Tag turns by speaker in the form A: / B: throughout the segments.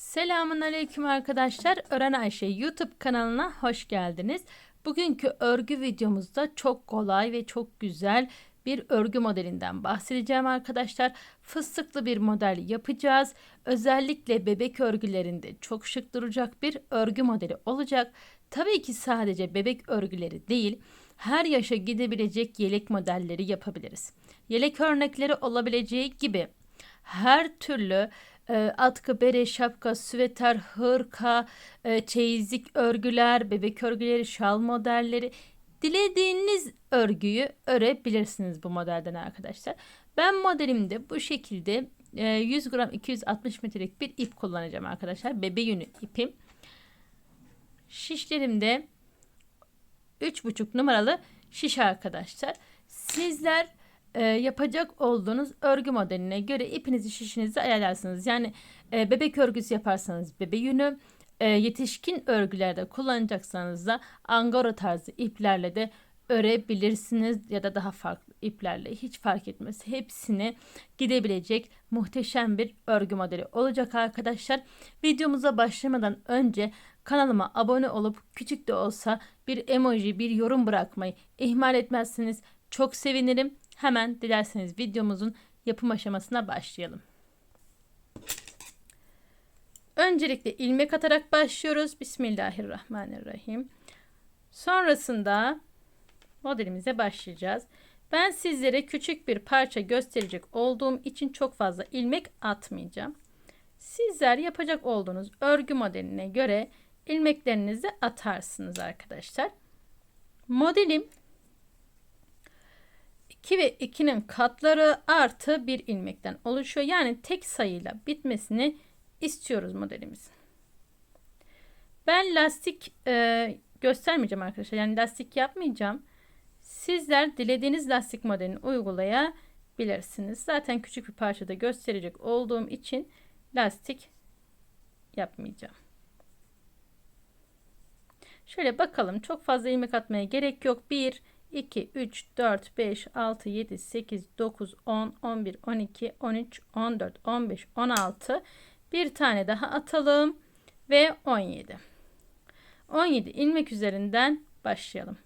A: Selamun Aleyküm arkadaşlar. Öğren Ayşe YouTube kanalına hoş geldiniz. Bugünkü örgü videomuzda çok kolay ve çok güzel bir örgü modelinden bahsedeceğim arkadaşlar. Fıstıklı bir model yapacağız. Özellikle bebek örgülerinde çok şık duracak bir örgü modeli olacak. Tabii ki sadece bebek örgüleri değil, her yaşa gidebilecek yelek modelleri yapabiliriz. Yelek örnekleri olabileceği gibi her türlü e, atkı, bere, şapka, süveter, hırka, e, çeyizlik örgüler, bebek örgüleri, şal modelleri dilediğiniz örgüyü örebilirsiniz bu modelden arkadaşlar. Ben modelimde bu şekilde e, 100 gram 260 metrelik bir ip kullanacağım arkadaşlar. Bebe yünü ipim. Şişlerimde 3,5 numaralı şiş arkadaşlar. Sizler e, yapacak olduğunuz örgü modeline göre ipinizi şişinizi ayarlarsınız. Yani e, bebek örgüsü yaparsanız bebe yünü, e, yetişkin örgülerde kullanacaksanız da angora tarzı iplerle de örebilirsiniz ya da daha farklı iplerle hiç fark etmez. Hepsini gidebilecek muhteşem bir örgü modeli olacak arkadaşlar. Videomuza başlamadan önce kanalıma abone olup küçük de olsa bir emoji, bir yorum bırakmayı ihmal etmezseniz çok sevinirim. Hemen dilerseniz videomuzun yapım aşamasına başlayalım. Öncelikle ilmek atarak başlıyoruz. Bismillahirrahmanirrahim. Sonrasında modelimize başlayacağız. Ben sizlere küçük bir parça gösterecek olduğum için çok fazla ilmek atmayacağım. Sizler yapacak olduğunuz örgü modeline göre ilmeklerinizi atarsınız arkadaşlar. Modelim 2 ve 2'nin katları artı bir ilmekten oluşuyor. Yani tek sayıyla bitmesini istiyoruz modelimizin. Ben lastik e, göstermeyeceğim arkadaşlar. Yani lastik yapmayacağım. Sizler dilediğiniz lastik modelini uygulayabilirsiniz. Zaten küçük bir parçada gösterecek olduğum için lastik yapmayacağım. Şöyle bakalım. Çok fazla ilmek atmaya gerek yok. 1, 2, 3, 4, 5, 6, 7, 8, 9, 10, 11, 12, 13, 14, 15, 16. Bir tane daha atalım. Ve 17. 17 ilmek üzerinden başlayalım.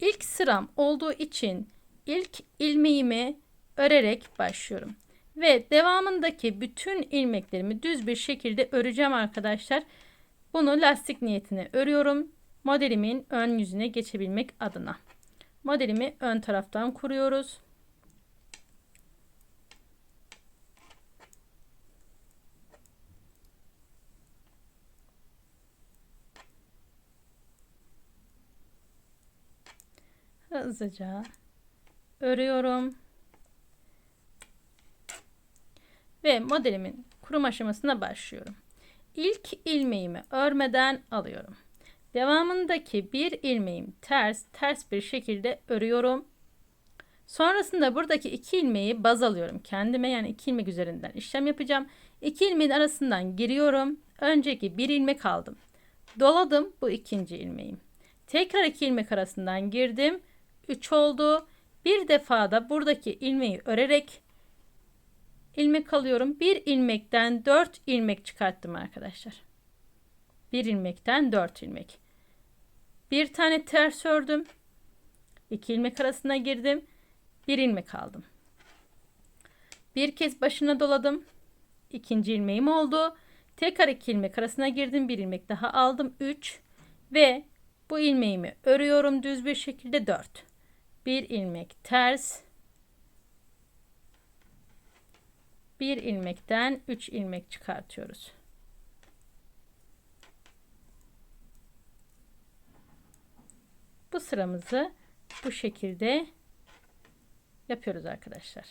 A: İlk sıram olduğu için ilk ilmeğimi örerek başlıyorum. Ve devamındaki bütün ilmeklerimi düz bir şekilde öreceğim arkadaşlar. Bunu lastik niyetine örüyorum. Modelimin ön yüzüne geçebilmek adına. Modelimi ön taraftan kuruyoruz. Hızlıca örüyorum. Ve modelimin kurum aşamasına başlıyorum. İlk ilmeğimi örmeden alıyorum. Devamındaki bir ilmeğim ters, ters bir şekilde örüyorum. Sonrasında buradaki iki ilmeği baz alıyorum kendime yani iki ilmek üzerinden işlem yapacağım. İki ilmeğin arasından giriyorum. Önceki bir ilmek aldım. Doladım bu ikinci ilmeğim. Tekrar iki ilmek arasından girdim. 3 oldu. Bir defa da buradaki ilmeği örerek ilmek alıyorum. Bir ilmekten 4 ilmek çıkarttım arkadaşlar. Bir ilmekten 4 ilmek. Bir tane ters ördüm. İki ilmek arasına girdim. Bir ilmek aldım. Bir kez başına doladım. İkinci ilmeğim oldu. Tekrar iki ilmek arasına girdim. Bir ilmek daha aldım. 3 ve bu ilmeğimi örüyorum düz bir şekilde 4. Bir ilmek ters. Bir ilmekten 3 ilmek çıkartıyoruz. Bu sıramızı bu şekilde yapıyoruz arkadaşlar.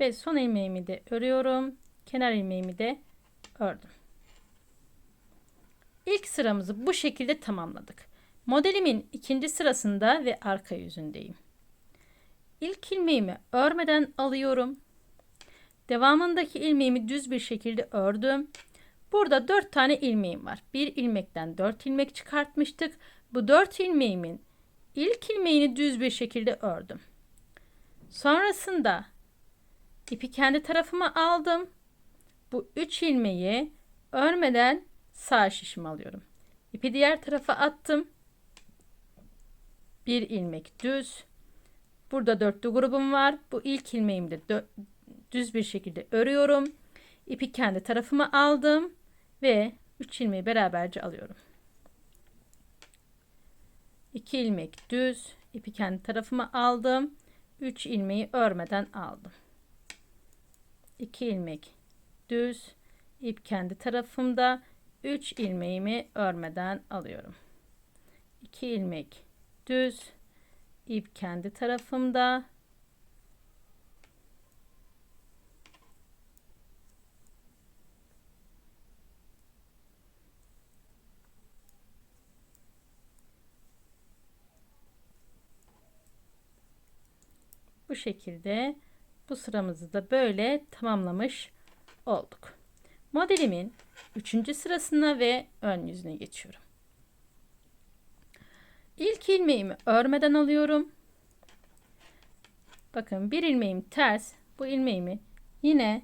A: Ve son ilmeğimi de örüyorum. Kenar ilmeğimi de ördüm. İlk sıramızı bu şekilde tamamladık. Modelimin ikinci sırasında ve arka yüzündeyim. İlk ilmeğimi örmeden alıyorum. Devamındaki ilmeğimi düz bir şekilde ördüm. Burada 4 tane ilmeğim var. Bir ilmekten 4 ilmek çıkartmıştık. Bu 4 ilmeğimin ilk ilmeğini düz bir şekilde ördüm. Sonrasında ipi kendi tarafıma aldım. Bu 3 ilmeği örmeden sağ şişimi alıyorum. İpi diğer tarafa attım. Bir ilmek düz. Burada dörtlü grubum var. Bu ilk ilmeğimi de düz bir şekilde örüyorum. İpi kendi tarafıma aldım ve 3 ilmeği beraberce alıyorum. 2 ilmek düz, ipi kendi tarafıma aldım. 3 ilmeği örmeden aldım. 2 ilmek düz, ip kendi tarafımda 3 ilmeğimi örmeden alıyorum. 2 ilmek düz, ip kendi tarafımda Bu şekilde bu sıramızı da böyle tamamlamış olduk. Modelimin 3. sırasına ve ön yüzüne geçiyorum. İlk ilmeğimi örmeden alıyorum. Bakın bir ilmeğim ters. Bu ilmeğimi yine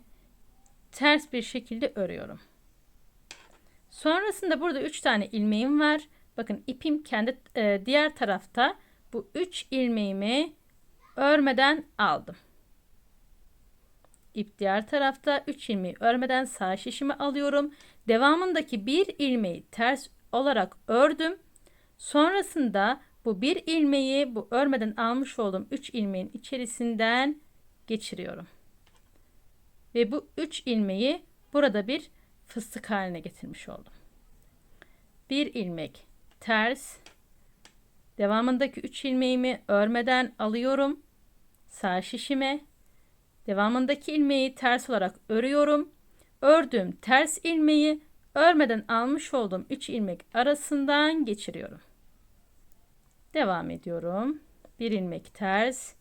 A: ters bir şekilde örüyorum. Sonrasında burada 3 tane ilmeğim var. Bakın ipim kendi e, diğer tarafta bu 3 ilmeğimi örmeden aldım. İp diğer tarafta 3 ilmeği örmeden sağ şişimi alıyorum. Devamındaki bir ilmeği ters olarak ördüm. Sonrasında bu bir ilmeği bu örmeden almış olduğum 3 ilmeğin içerisinden geçiriyorum. Ve bu 3 ilmeği burada bir fıstık haline getirmiş oldum. Bir ilmek ters. Devamındaki 3 ilmeğimi örmeden alıyorum. Sağ şişime. Devamındaki ilmeği ters olarak örüyorum. Ördüğüm ters ilmeği örmeden almış olduğum 3 ilmek arasından geçiriyorum. Devam ediyorum. Bir ilmek ters.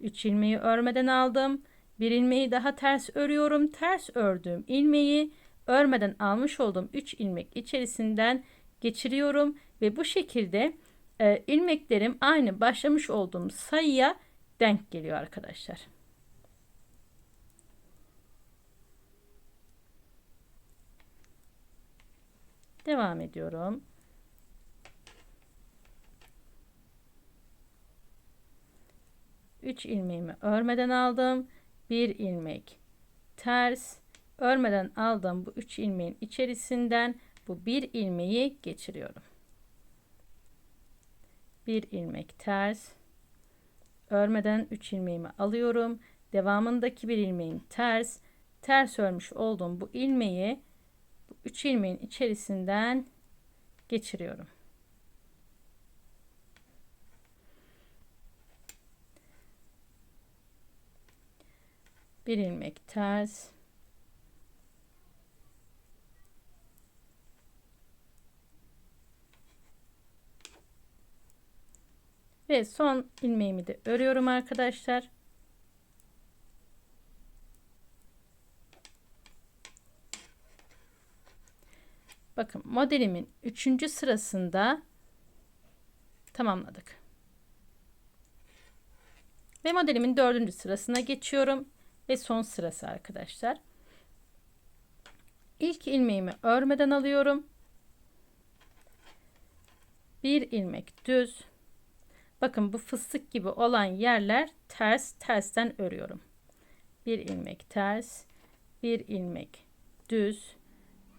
A: 3 ilmeği örmeden aldım. Bir ilmeği daha ters örüyorum. Ters ördüğüm ilmeği örmeden almış olduğum 3 ilmek içerisinden geçiriyorum ve bu şekilde e, ilmeklerim aynı başlamış olduğum sayıya denk geliyor arkadaşlar. Devam ediyorum. 3 ilmeğimi örmeden aldım. 1 ilmek ters örmeden aldığım bu 3 ilmeğin içerisinden bu bir ilmeği geçiriyorum. Bir ilmek ters örmeden 3 ilmeğimi alıyorum. Devamındaki bir ilmeğin ters ters örmüş olduğum bu ilmeği 3 ilmeğin içerisinden geçiriyorum. bir ilmek ters ve son ilmeğimi de örüyorum arkadaşlar. Bakın modelimin 3. sırasında tamamladık. Ve modelimin 4. sırasına geçiyorum ve son sırası arkadaşlar. İlk ilmeğimi örmeden alıyorum. Bir ilmek düz. Bakın bu fıstık gibi olan yerler ters tersten örüyorum. Bir ilmek ters, bir ilmek düz,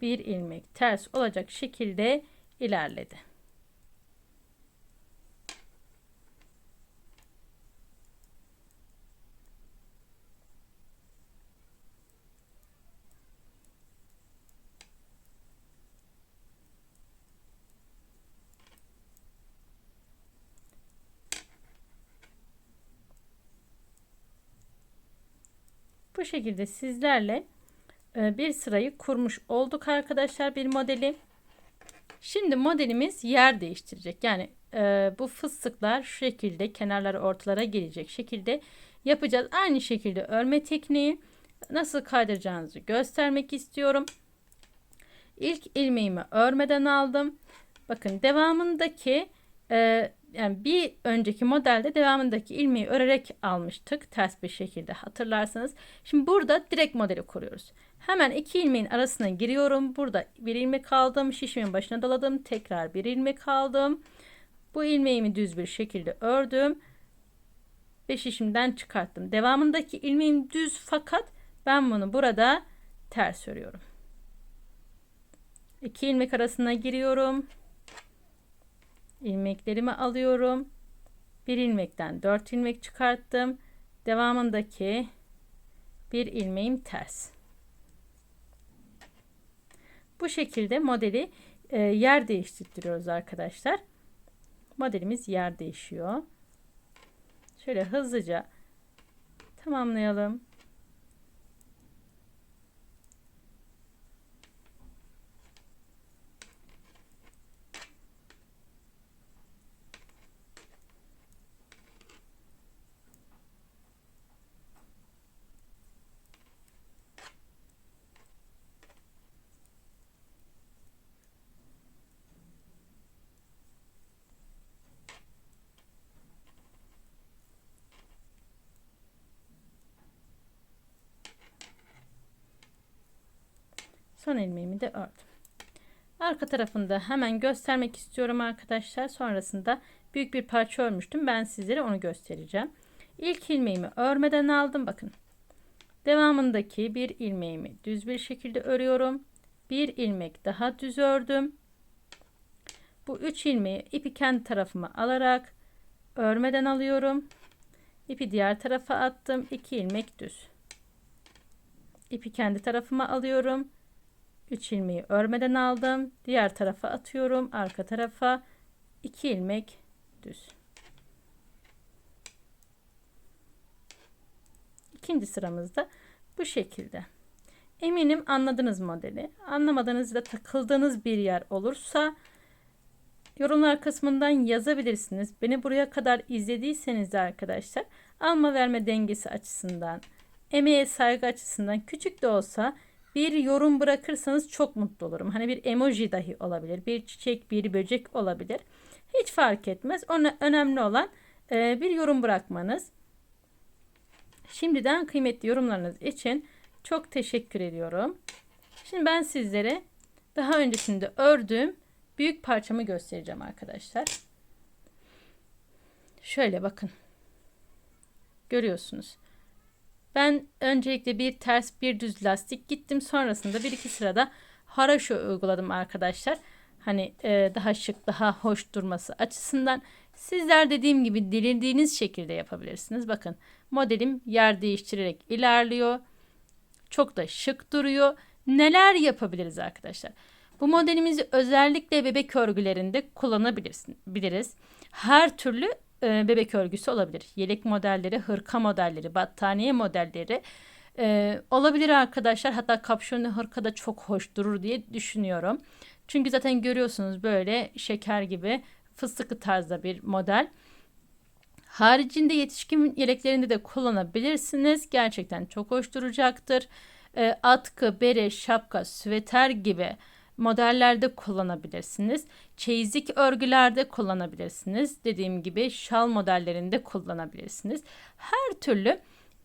A: bir ilmek ters olacak şekilde ilerledi. Bu şekilde sizlerle bir sırayı kurmuş olduk arkadaşlar bir modeli. Şimdi modelimiz yer değiştirecek. Yani e, bu fıstıklar şu şekilde kenarları ortalara gelecek şekilde yapacağız. Aynı şekilde örme tekniği nasıl kaydıracağınızı göstermek istiyorum. İlk ilmeğimi örmeden aldım. Bakın devamındaki e, yani bir önceki modelde devamındaki ilmeği örerek almıştık ters bir şekilde hatırlarsanız. Şimdi burada direkt modeli kuruyoruz. Hemen iki ilmeğin arasına giriyorum. Burada bir ilmek aldım. Şişimin başına doladım. Tekrar bir ilmek aldım. Bu ilmeğimi düz bir şekilde ördüm. Ve şişimden çıkarttım. Devamındaki ilmeğim düz fakat ben bunu burada ters örüyorum. İki ilmek arasına giriyorum. İlmeklerimi alıyorum. Bir ilmekten dört ilmek çıkarttım. Devamındaki bir ilmeğim ters. Bu şekilde modeli e, yer değiştiriyoruz arkadaşlar. Modelimiz yer değişiyor. Şöyle hızlıca tamamlayalım. Son ilmeğimi de ördüm. Arka tarafında hemen göstermek istiyorum arkadaşlar. Sonrasında büyük bir parça örmüştüm. Ben sizlere onu göstereceğim. İlk ilmeğimi örmeden aldım. Bakın. Devamındaki bir ilmeğimi düz bir şekilde örüyorum. Bir ilmek daha düz ördüm. Bu üç ilmeği ipi kendi tarafıma alarak örmeden alıyorum. İpi diğer tarafa attım. 2 ilmek düz. İpi kendi tarafıma alıyorum. 3 ilmeği örmeden aldım. Diğer tarafa atıyorum. Arka tarafa 2 ilmek düz. İkinci sıramızda bu şekilde. Eminim anladınız modeli. Anlamadığınızda takıldığınız bir yer olursa yorumlar kısmından yazabilirsiniz. Beni buraya kadar izlediyseniz de arkadaşlar alma verme dengesi açısından, emeğe saygı açısından küçük de olsa bir yorum bırakırsanız çok mutlu olurum. Hani bir emoji dahi olabilir. Bir çiçek, bir böcek olabilir. Hiç fark etmez. Ona önemli olan e, bir yorum bırakmanız. Şimdiden kıymetli yorumlarınız için çok teşekkür ediyorum. Şimdi ben sizlere daha öncesinde ördüğüm büyük parçamı göstereceğim arkadaşlar. Şöyle bakın. Görüyorsunuz. Ben öncelikle bir ters bir düz lastik gittim. Sonrasında bir iki sırada haraşo uyguladım arkadaşlar. Hani e, daha şık daha hoş durması açısından. Sizler dediğim gibi dilediğiniz şekilde yapabilirsiniz. Bakın modelim yer değiştirerek ilerliyor. Çok da şık duruyor. Neler yapabiliriz arkadaşlar? Bu modelimizi özellikle bebek örgülerinde kullanabiliriz. Her türlü e, bebek örgüsü olabilir. Yelek modelleri, hırka modelleri, battaniye modelleri e, olabilir arkadaşlar. Hatta kapşonlu hırka da çok hoş durur diye düşünüyorum. Çünkü zaten görüyorsunuz böyle şeker gibi fıstıklı tarzda bir model. Haricinde yetişkin yeleklerinde de kullanabilirsiniz. Gerçekten çok hoş duracaktır. E, atkı, bere, şapka, süveter gibi modellerde kullanabilirsiniz. Çeyizlik örgülerde kullanabilirsiniz. Dediğim gibi şal modellerinde kullanabilirsiniz. Her türlü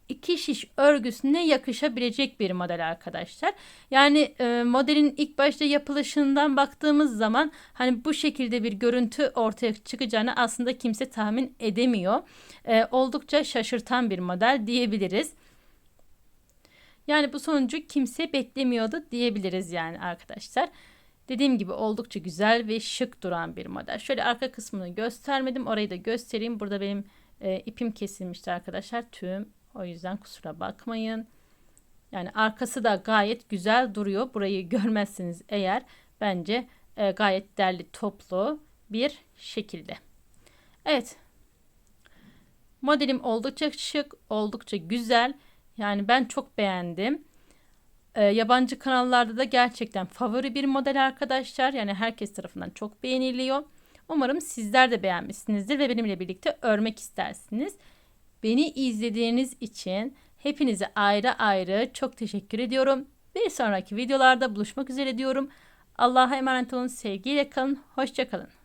A: iki şiş örgüsüne yakışabilecek bir model arkadaşlar. Yani e, modelin ilk başta yapılışından baktığımız zaman hani bu şekilde bir görüntü ortaya çıkacağını aslında kimse tahmin edemiyor. E, oldukça şaşırtan bir model diyebiliriz. Yani bu sonucu kimse beklemiyordu diyebiliriz yani arkadaşlar. Dediğim gibi oldukça güzel ve şık duran bir model. Şöyle arka kısmını göstermedim. Orayı da göstereyim. Burada benim e, ipim kesilmişti arkadaşlar. Tüm. O yüzden kusura bakmayın. Yani arkası da gayet güzel duruyor. Burayı görmezsiniz eğer bence e, gayet derli toplu bir şekilde. Evet. Modelim oldukça şık, oldukça güzel Yani ben çok beğendim. Ee, yabancı kanallarda da gerçekten favori bir model arkadaşlar. Yani herkes tarafından çok beğeniliyor. Umarım sizler de beğenmişsinizdir ve benimle birlikte örmek istersiniz. Beni izlediğiniz için hepinize ayrı ayrı çok teşekkür ediyorum. Bir sonraki videolarda buluşmak üzere diyorum. Allah'a emanet olun. Sevgiyle kalın. Hoşçakalın.